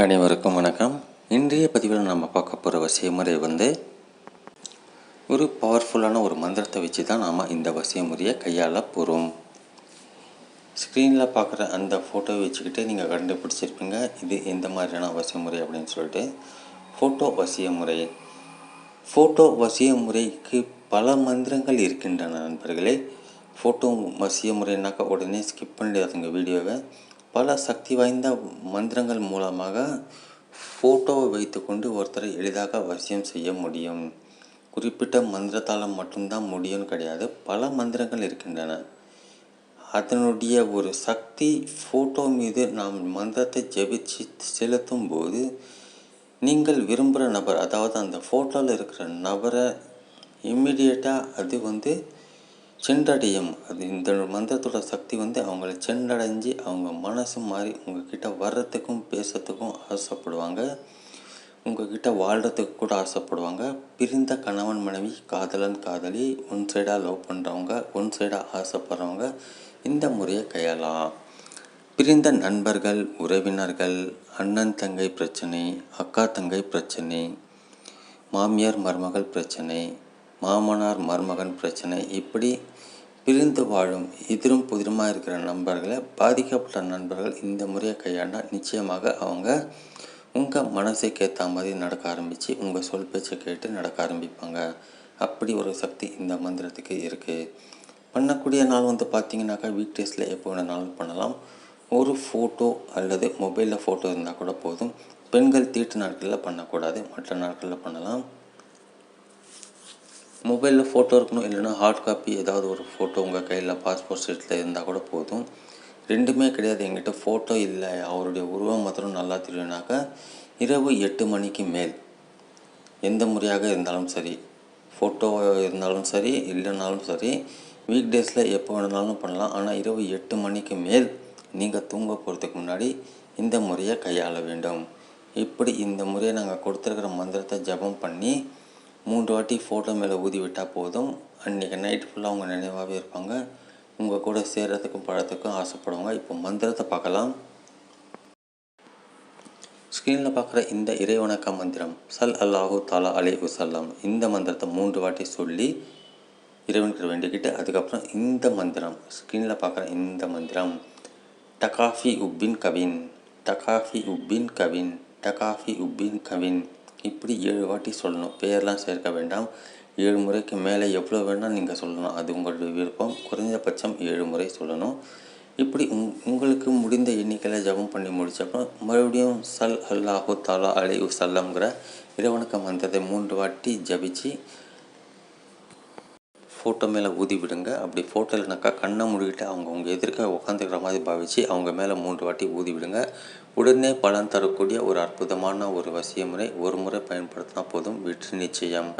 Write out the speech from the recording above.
அனைவருக்கும் வணக்கம். இன்றைய பதிவில் நம்ம பார்க்க போகிற வசிய முறை வந்து ஒரு பவர்ஃபுல்லான ஒரு மந்திரத்தை வச்சு தான் நாம் இந்த வசிய முறையை கையாள போகிறோம் ஸ்க்ரீனில் பார்க்குற அந்த ஃபோட்டோவை வச்சுக்கிட்டு நீங்கள் கண்டுபிடிச்சிருப்பீங்க இது எந்த மாதிரியான வசிய முறை அப்படின்னு சொல்லிட்டு. ஃபோட்டோ வசிய முறை ஃபோட்டோ வசிய முறைக்கு பல மந்திரங்கள் இருக்கின்றன நண்பர்களே. ஃபோட்டோ வசிய முறைனாக்கா உடனே ஸ்கிப் பண்ணிடாதுங்க வீடியோவை. பல சக்தி வாய்ந்த மந்திரங்கள் மூலமாக ஃபோட்டோவை வைத்துக்கொண்டு ஒருத்தரை எளிதாக வசியம் செய்ய முடியும். குறிப்பிட்ட மந்திரத்தால் மட்டும்தான் முடியும்னு கிடையாது பல மந்திரங்கள் இருக்கின்றன. அதனுடைய ஒரு சக்தி ஃபோட்டோ மீது நாம் மந்திரத்தை ஜெபிச்சு செலுத்தும் போது நீங்கள் விரும்புகிற நபர் அதாவது அந்த ஃபோட்டோவில் இருக்கிற நபரை இம்மிடியேட்டாக அது வந்து சென்றடையும். அது இந்த மந்திரத்தோட சக்தி வந்து அவங்கள சென்றடைஞ்சு அவங்க மனசு மாறி உங்ககிட்ட வர்றதுக்கும் பேசுறதுக்கும் ஆசைப்படுவாங்க. உங்ககிட்ட வாழ்கிறதுக்கு கூட ஆசைப்படுவாங்க. பிரிந்த கணவன் மனைவி காதலன் காதலி ஒன் சைடாக லவ் பண்ணுறவங்க ஒன் சைடாக ஆசைப்படுறவங்க இந்த முறையை கையாளலாம். பிரிந்த நண்பர்கள் உறவினர்கள் அண்ணன் தங்கை பிரச்சனை அக்கா தங்கை பிரச்சனை மாமியார் மருமகள் பிரச்சனை மாமனார் மருமகன் பிரச்சனை இப்படி பிரிந்து வாழும் எதிரும் புதிருமாக இருக்கிற நண்பர்களை பாதிக்கப்பட்ட நண்பர்கள் இந்த முறையை கையாண்டால் நிச்சயமாக அவங்க உங்கள் மனசுக்கு ஏற்ற மாதிரி நடக்க ஆரம்பித்து உங்கள் சொல் பேச்சை கேட்டு நடக்க ஆரம்பிப்பாங்க. அப்படி ஒரு சக்தி இந்த மந்திரத்துக்கு இருக்குது பண்ணக்கூடிய நாள் வந்து பார்த்தீங்கன்னாக்கா வீக் டேஸில் எப்போ வேணாலும் பண்ணலாம். ஒரு ஃபோட்டோ அல்லது மொபைலில் ஃபோட்டோ இருந்தால் கூட போதும். பெண்கள் தீட்டு நாட்களில் பண்ணக்கூடாது மற்ற நாட்களில் பண்ணலாம். மொபைலில் ஃபோட்டோ இருக்கணும் இல்லைன்னா ஹார்ட் காப்பி ஏதாவது ஒரு ஃபோட்டோ உங்கள் கையில் பாஸ்போர்ட் சைட்டில் இருந்தால் கூட போதும். ரெண்டுமே கிடையாது. எங்கிட்ட ஃபோட்டோ இல்லை. அவருடைய உருவம் மாத்திரம் நல்லா தெரியும்னாக்கா இரவு எட்டு மணிக்கு மேல். எந்த முறையாக இருந்தாலும் சரி ஃபோட்டோ இருந்தாலும் சரி இல்லைனாலும் சரி வீக் டேஸில் எப்போ வேணுனாலும் பண்ணலாம். ஆனால் இரவு எட்டு மணிக்கு மேல் நீங்கள் தூங்க போகிறதுக்கு முன்னாடி இந்த முறையை கையாள வேண்டும். இப்படி இந்த முறையை நாங்கள் கொடுத்துருக்கிற மந்திரத்தை ஜபம் பண்ணி மூன்று வாட்டி ஃபோட்டோ மேலே ஊதி விட்டால் போதும் அன்றைக்கி நைட் ஃபுல்லாக அவங்க நினைவாகவே இருப்பாங்க. உங்கள் கூட சேர்கிறதுக்கும் பழத்துக்கும் ஆசைப்படுவாங்க. இப்போ மந்திரத்தை பார்க்கலாம். ஸ்க்ரீனில் பார்க்குற இந்த இறைவணக்க மந்திரம் சல் அல்லாஹூ தாலா அலே உசல்லாம் இந்த மந்திரத்தை மூன்று வாட்டி சொல்லி இறைவனுக்கு வேண்டிக்கிட்டு அதுக்கப்புறம் இந்த மந்திரம் ஸ்க்ரீனில் பார்க்குற இந்த மந்திரம் டகாஃபி உப்பின் கவின். டகாஃபி உப்பின் கவின். டகாஃபி உப்பின் கவின். இப்படி ஏழு வாட்டி சொல்லணும். பேர்லாம் சேர்க்க வேண்டாம். ஏழு முறைக்கு மேலே எவ்வளோ வேணால் நீங்கள் சொல்லணும் அது உங்களுடைய விருப்பம். குறைஞ்சபட்சம் ஏழு முறை சொல்லணும். இப்படி உங் உங்களுக்கு முடிந்த எண்ணிக்கையில் ஜபம் பண்ணி முடித்தப்போ மறுபடியும் சல் அல்லாஹு தாலா அலை சல்லம்ங்கிற இறைவணக்க மந்திரத்தை மூன்று வாட்டி ஜபிச்சு ஃபோட்டோ மேலே ஊதி விடுங்க. அப்படி ஃபோட்டோ இல்லைனாக்கா கண்ணை மூடிக்கிட்டு அவங்க உங்கள் எதிர்க்க உட்காந்துக்கிற மாதிரி பாவிச்சு அவங்க மேலே மூன்று வாட்டி ஊதி விடுங்க. உடனே பலன் தரக்கூடிய ஒரு அற்புதமான ஒரு வசிய முறை ஒரு முறை பயன்படுத்தினா போதும். வெற்றி நிச்சயம்.